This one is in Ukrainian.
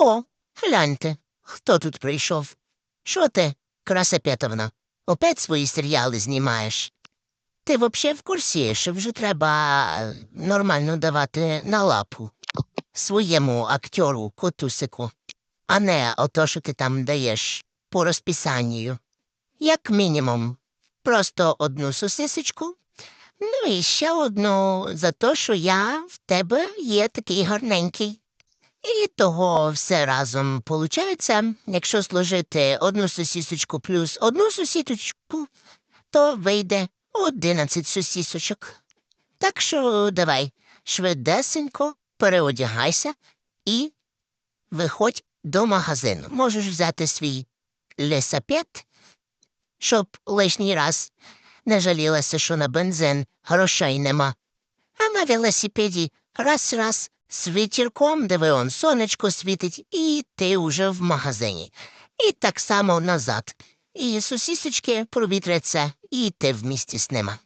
О, гляньте, хто тут прийшов? Що ти, Краса Петровна, опять свої серіали знімаєш? Ти взагалі в курсі, що вже треба е, нормально давати на лапу своєму актеру котусику, а не ото, що ти там даєш по розписанню. Як мінімум, просто одну сосисочку, ну і ще одну за те, що я в тебе є такий гарненький. І того все разом получається, якщо сложити одну сосісочку плюс одну сосісочку, то вийде одинадцять сосісочок. Так що давай швидесенько переодягайся і виходь до магазину. Можеш взяти свій лесапет, щоб лишній раз не жалілася, що на бензин грошей нема. А на велосипеді раз-раз з вітірком, де он сонечко світить, і ти уже в магазині. І так само назад. І сусісочки провітряться, і ти в місті з ними.